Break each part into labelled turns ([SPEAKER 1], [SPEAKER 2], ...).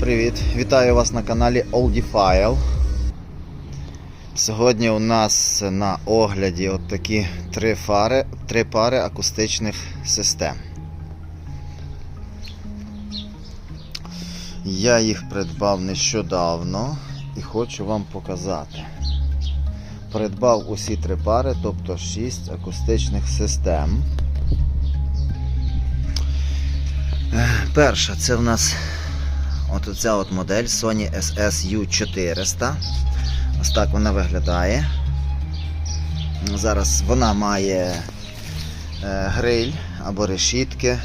[SPEAKER 1] привіт! Вітаю вас на каналі Oldifile. Сьогодні у нас на огляді от такі три, фари, три пари акустичних систем. Я їх придбав нещодавно і хочу вам показати. Придбав усі три пари, тобто 6 акустичних систем. Е, Перша це в нас от оця от модель Sony SSU400. Ось так вона виглядає. Зараз вона має е, гриль або решітки.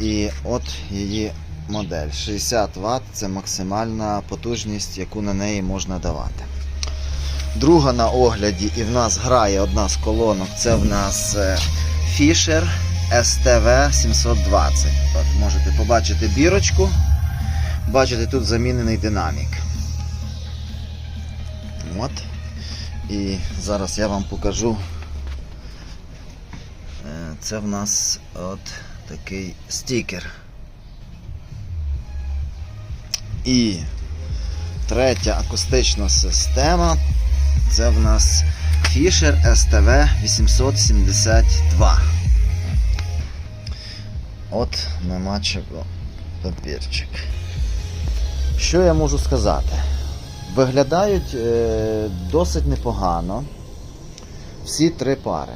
[SPEAKER 1] І от її модель. 60 Вт це максимальна потужність, яку на неї можна давати. Друга на огляді, і в нас грає одна з колонок. Це в нас е, Fisher STV 720. От можете побачити бірочку. Бачите, тут замінений динамік. От. І зараз я вам покажу. Е, Це в нас от такий стікер. І третя акустична система. Це в нас Fisher STV 872. От нема чого. Папірчик. Що я можу сказати? Виглядають е, досить непогано всі три пари.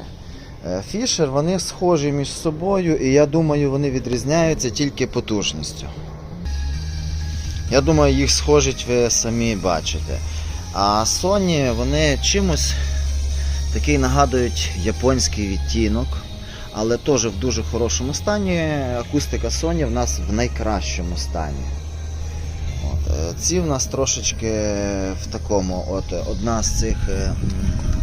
[SPEAKER 1] Е, Фішер вони схожі між собою, і я думаю, вони відрізняються тільки потужністю. Я думаю, їх схожить ви самі бачите. А Sony вони чимось такий нагадують японський відтінок, але теж в дуже хорошому стані. Акустика Sony в нас в найкращому стані. Е, ці в нас трошечки в такому, от одна з цих е,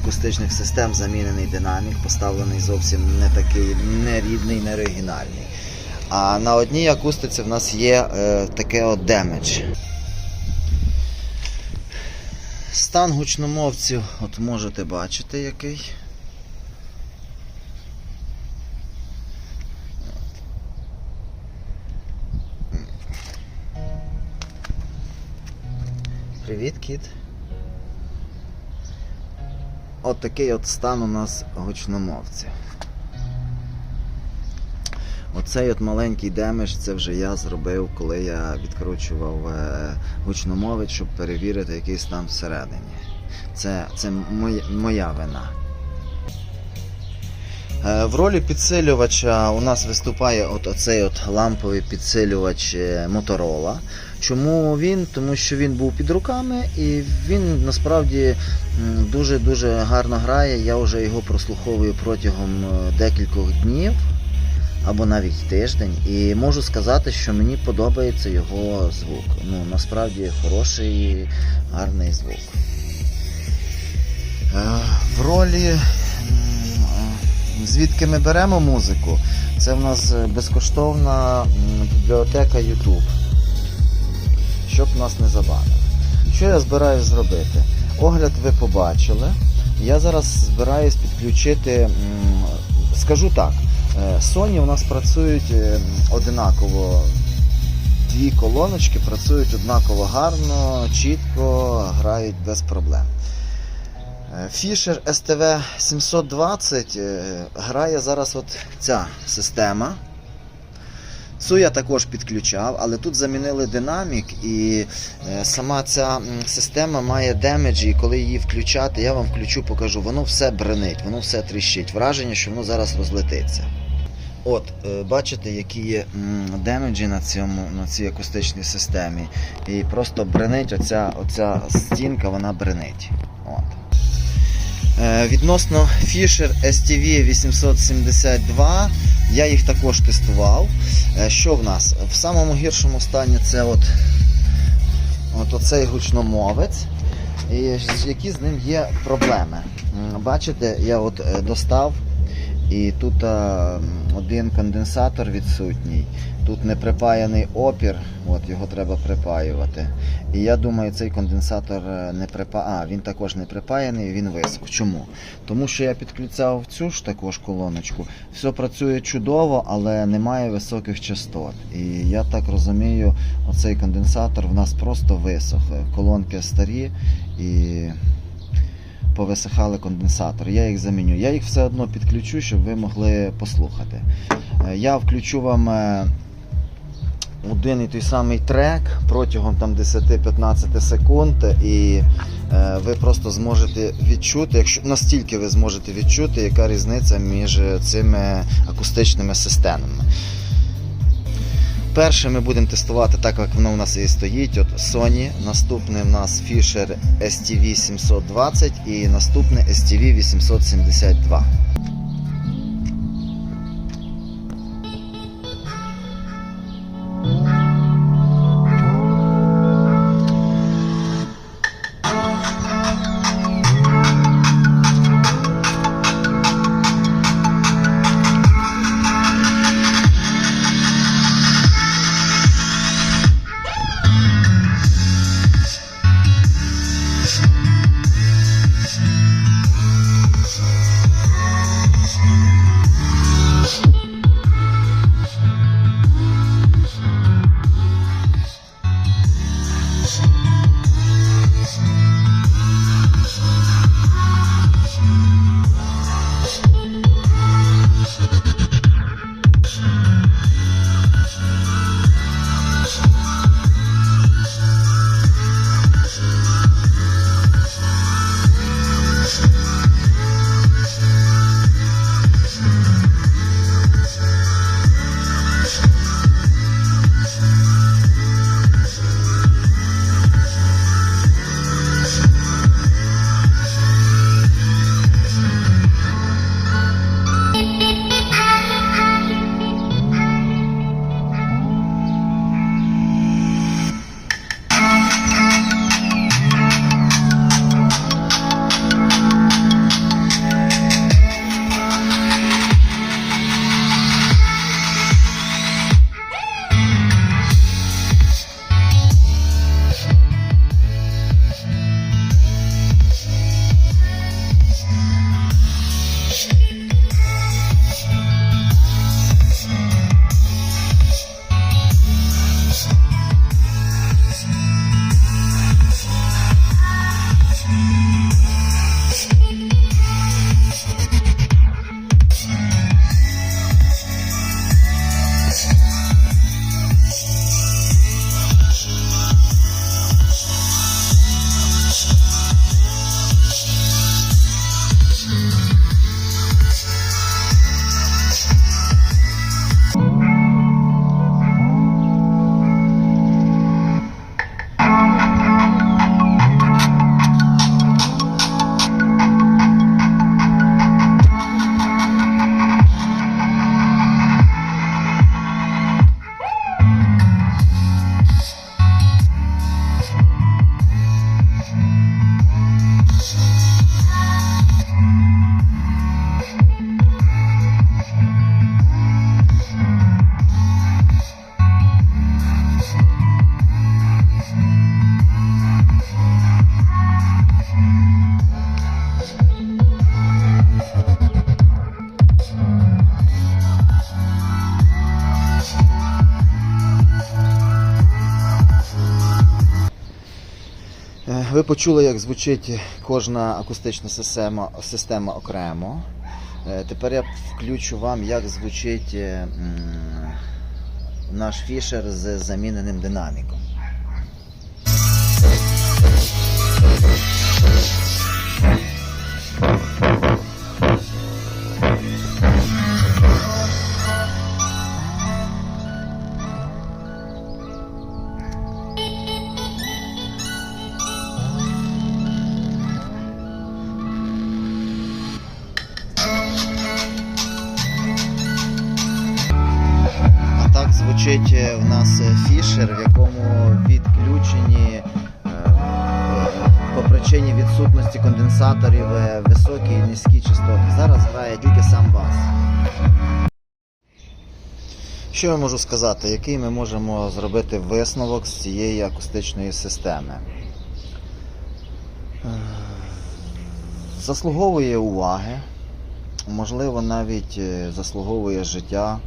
[SPEAKER 1] акустичних систем замінений динамік, поставлений зовсім не такий, не рідний, не оригінальний. А на одній акустиці в нас є е, таке от демедж. Стан гучномовців, от можете бачити який. Привіт, кіт. От такий от стан у нас гучномовців. Оцей от маленький демедж, це вже я зробив, коли я відкручував е, гучномовець, щоб перевірити, який стан всередині. Це, це моя, моя вина. Е, В ролі підсилювача у нас виступає от оцей от ламповий підсилювач е, Motorola. Чому він? Тому що він був під руками і він насправді дуже-дуже гарно грає. Я вже його прослуховую протягом е, декількох днів або навіть тиждень. І можу сказати, що мені подобається його звук. Ну, насправді хороший, гарний звук. Е, В ролі е, звідки ми беремо музику, це в нас безкоштовна бібліотека YouTube. Щоб нас не забанили. Що я збираюсь зробити? Огляд ви побачили. Я зараз збираюсь підключити, скажу так, е, Sony у нас працюють е, одинаково. Дві колоночки працюють однаково гарно, чітко, грають без проблем. Е, Fisher STV 720 е, грає зараз от ця система. Цю я також підключав, але тут замінили динамік, і е, сама ця система має демеджі, і коли її включати, я вам включу, покажу, воно все бренить, воно все тріщить. Враження, що воно зараз розлетиться. От, е, бачите, які є демеджі на, цьому, на цій акустичній системі. І просто бренить оця, оця стінка, вона бренить. От. Е, Відносно Fisher STV 872, я їх також тестував. Е, Що в нас? В самому гіршому стані це от, от оцей гучномовець. Які з ним є проблеми. Бачите, я от е, достав І тут а, один конденсатор відсутній, тут не припаяний опір, от його треба припаювати. І я думаю, цей конденсатор е, не припа... А, він також не припаяний, він висох. Чому? Тому що я підключав цю ж також колоночку. Все працює чудово, але немає високих частот. І я так розумію, оцей конденсатор в нас просто висох. Колонки старі і повисихали конденсатори. Я їх заміню. Я їх все одно підключу, щоб ви могли послухати. Е, Я включу вам е, один і той самий трек протягом 10-15 секунд, і е, ви просто зможете відчути, якщо настільки ви зможете відчути, яка різниця між цими акустичними системами. Перше ми будемо тестувати так, як воно у нас і стоїть. От Sony, наступний у нас Fisher STV 720 і наступний STV 872. Ви почули, як звучить кожна акустична система, система окремо. Е, Тепер я включу вам, як звучить е, наш фішер з заміненим динаміком. Звучить е, в нас е, фішер, в якому відключені е, е, по причині відсутності конденсаторів е, високі і низькі частоти. Зараз грає тільки сам бас. Що я можу сказати, який ми можемо зробити висновок з цієї акустичної системи? Е, Заслуговує уваги, можливо, навіть е, заслуговує життя.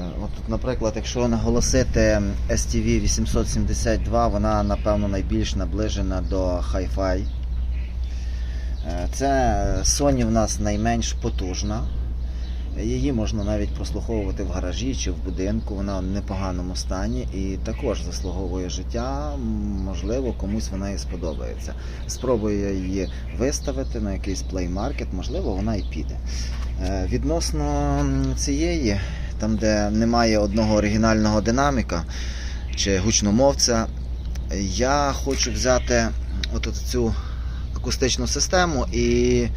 [SPEAKER 1] Е, От тут, наприклад, якщо наголосити STV 872, вона напевно найбільш наближена до Hi-Fi. Е, Це Sony в нас найменш потужна. Її можна навіть прослуховувати в гаражі чи в будинку, вона в непоганому стані і також заслуговує життя. Можливо, комусь вона і сподобається. Спробую я її виставити на якийсь плеймаркет, можливо, вона і піде. Е, Відносно цієї, там де немає одного оригінального динаміка чи гучномовця, я хочу взяти от цю акустичну систему і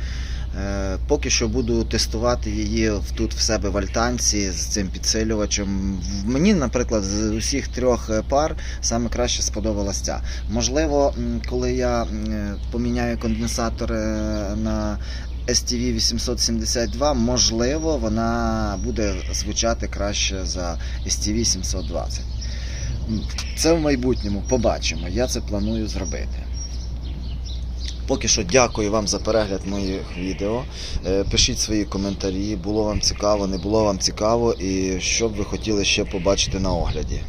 [SPEAKER 1] Е, Поки що буду тестувати її тут в себе в альтанці з цим підсилювачем. Мені, наприклад, з усіх трьох е, пар саме краще сподобалася ця. Можливо, коли я поміняю конденсатор е, на STV 872, можливо, вона буде звучати краще за STV 720. Це в майбутньому побачимо. Я це планую зробити. Поки що дякую вам за перегляд моїх відео. Е, Пишіть свої коментарі, було вам цікаво, не було вам цікаво, і що б ви хотіли ще побачити на огляді.